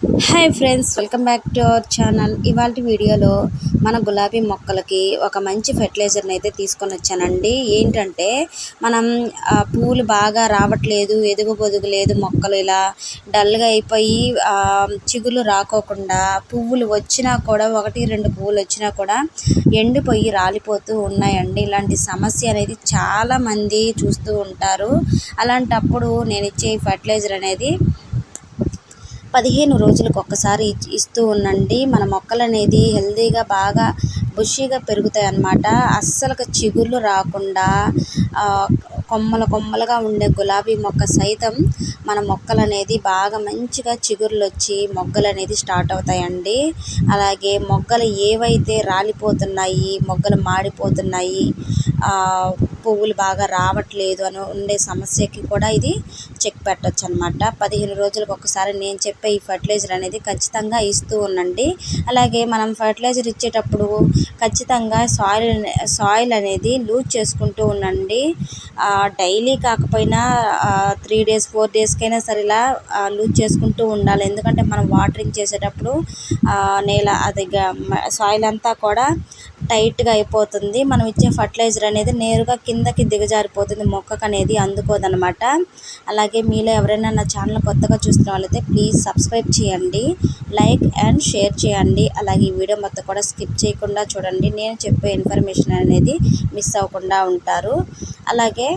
Hi friends welcome back to our channel ఇవాళ వీడియోలో మన గులాబీ మొక్కలకి ఒక మంచి ఫెర్టిలైజర్ని అయితే తీసుకొని వచ్చానండి. ఏంటంటే మనం పూలు బాగా రావట్లేదు ఎదుగు పొదుగు లేదు మొక్కలు ఇలా డల్గా అయిపోయి చిగులు రాకోకుండా పువ్వులు వచ్చినా కూడా ఒకటి రెండు పువ్వులు వచ్చినా కూడా ఎండిపోయి రాలిపోతూ ఉన్నాయండి. ఇలాంటి సమస్య అనేది చాలామంది చూస్తూ ఉంటారు. అలాంటప్పుడు నేను ఇచ్చే ఫెర్టిలైజర్ అనేది పదిహేను రోజులకు ఒక్కసారి ఇస్తూ ఉండండి. మన మొక్కలు అనేది హెల్తీగా బాగా బుషీగా పెరుగుతాయి అన్నమాట అస్సలు చిగుర్లు రాకుండా కొమ్మలు కొమ్మలుగా ఉండే గులాబీ మొక్క సైతం మన మొక్కలు అనేది బాగా మంచిగా చిగుర్లు వచ్చి మొగ్గలు అనేది స్టార్ట్ అవుతాయండి. అలాగే మొగ్గలు ఏవైతే రాలిపోతున్నాయి మొగ్గలు మాడిపోతున్నాయి పువ్వులు బాగా రావట్లేదు అని ఉండే సమస్యకి కూడా ఇది చెక్ పెట్టచ్చు అనమాట పదిహేను రోజులకు ఒకసారి నేను చెప్పే ఈ ఫర్టిలైజర్ అనేది ఖచ్చితంగా ఇస్తూ ఉండండి. అలాగే మనం ఫర్టిలైజర్ ఇచ్చేటప్పుడు ఖచ్చితంగా సాయిల్ సాయిల్ అనేది లూజ్ చేసుకుంటూ ఉండండి. డైలీ కాకపోయినా త్రీ డేస్ ఫోర్ డేస్కైనా సరే ఇలా లూజ్ చేసుకుంటూ ఉండాలి. ఎందుకంటే మనం వాటరింగ్ చేసేటప్పుడు నేల అది సాయిల్ అంతా కూడా టైట్గా అయిపోతుంది. మనం ఇచ్చే ఫర్టిలైజర్ అనేది నేరుగా కిందకి దిగజారిపోతుంది. మొక్కకు అనేది అందుకోదనమాట. అలాగే మీలో ఎవరైనా నా ఛానల్ కొత్తగా చూస్తున్న వాళ్ళైతే ప్లీజ్ సబ్స్క్రైబ్ చేయండి. లైక్ అండ్ షేర్ చేయండి. అలాగే ఈ వీడియో మొత్తం కూడా స్కిప్ చేయకుండా చూడండి. నేను చెప్పే ఇన్ఫర్మేషన్ అనేది మిస్ అవ్వకుండా ఉంటారు. అలాగే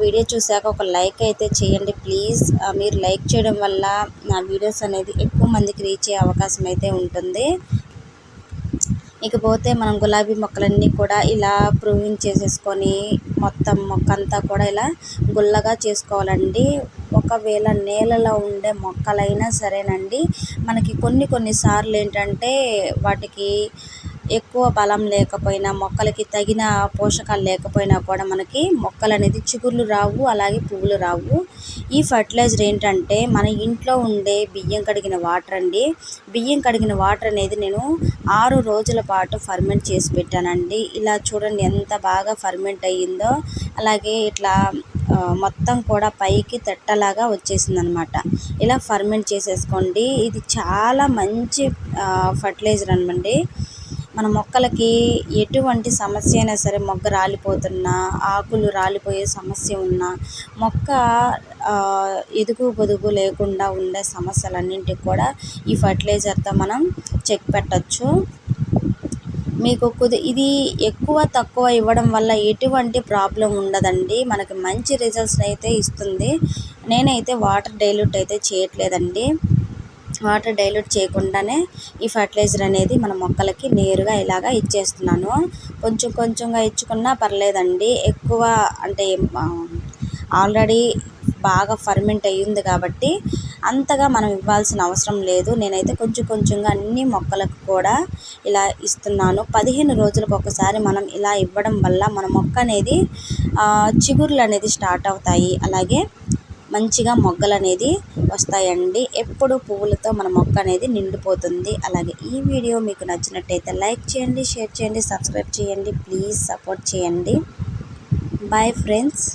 వీడియో చూశాక ఒక లైక్ అయితే చేయండి. ప్లీజ్ మీరు లైక్ చేయడం వల్ల నా వీడియోస్ అనేది ఎక్కువ మందికి రీచ్ అయ్యే అవకాశం అయితే ఉంటుంది. ఇకపోతే మనం గులాబీ మొక్కలన్నీ కూడా ఇలా ప్రూవింగ్ చేసేసుకొని మొత్తం మొక్క అంతా కూడా ఇలా గుల్లగా చేసుకోవాలండి. ఒకవేళ నేలలో ఉండే మొక్కలైనా సరేనండి. మనకి కొన్ని కొన్ని సార్లు ఏంటంటే వాటికి ఎక్కువ బలం లేకపోయినా మొక్కలకి తగిన పోషకాలు లేకపోయినా కూడా మనకి మొక్కలు అనేది చిగుర్లు రావు అలాగే పువ్వులు రావు. ఈ ఫర్టిలైజర్ ఏంటంటే మన ఇంట్లో ఉండే బియ్యం కడిగిన వాటర్ అండి. బియ్యం కడిగిన వాటర్ అనేది నేను ఆరు రోజుల పాటు ఫర్మెంట్ చేసి పెట్టానండి. ఇలా చూడండి ఎంత బాగా ఫర్మెంట్ అయ్యిందో. అలాగే ఇట్లా మొత్తం కూడా పైకి తెట్టలాగా వచ్చేసింది అనమాట ఇలా ఫర్మెంట్ చేసేసుకోండి. ఇది చాలా మంచి ఫర్టిలైజర్ అనమండి. మన మొక్కలకి ఎటువంటి సమస్య అయినా సరే మొగ్గ రాలిపోతున్నా ఆకులు రాలిపోయే సమస్య ఉన్నా మొక్క ఎదుగు పొదుగు లేకుండా ఉండే సమస్యలన్నింటికి కూడా ఈ ఫర్టిలైజర్తో మనం చెక్ పెట్టచ్చు. మీకు కొద్ది ఇది ఎక్కువ తక్కువ ఇవ్వడం వల్ల ఎటువంటి ప్రాబ్లం ఉండదండి. మనకి మంచి రిజల్ట్స్ అయితే ఇస్తుంది. నేనైతే వాటర్ డైల్యూట్ అయితే చేయట్లేదండి. వాటర్ డైల్యూట్ చేయకుండానే ఈ ఫర్టిలైజర్ అనేది మన మొక్కలకి నేరుగా ఇలాగా ఇచ్చేస్తున్నాను. కొంచెం కొంచెంగా ఇచ్చుకున్నా పర్లేదండి. ఎక్కువ అంటే ఆల్రెడీ బాగా ఫర్మెంట్ అయ్యింది కాబట్టి అంతగా మనం ఇవ్వాల్సిన అవసరం లేదు. నేనైతే కొంచెం కొంచెంగా అన్ని మొక్కలకు కూడా ఇలా ఇస్తున్నాను. పదిహేను రోజులకు ఒకసారి మనం ఇలా ఇవ్వడం వల్ల మన మొక్క అనేది చిగుర్లు అనేది స్టార్ట్ అవుతాయి. అలాగే మంచిగా మొగ్గలు అనేది వస్తాయండి. ఎప్పుడు పువ్వులతో మన మొక్క అనేది నిండిపోతుంది. అలాగే ఈ వీడియో మీకు నచ్చినట్టయితే లైక్ చేయండి షేర్ చేయండి సబ్స్క్రైబ్ చేయండి ప్లీజ్ సపోర్ట్ చేయండి. Bye friends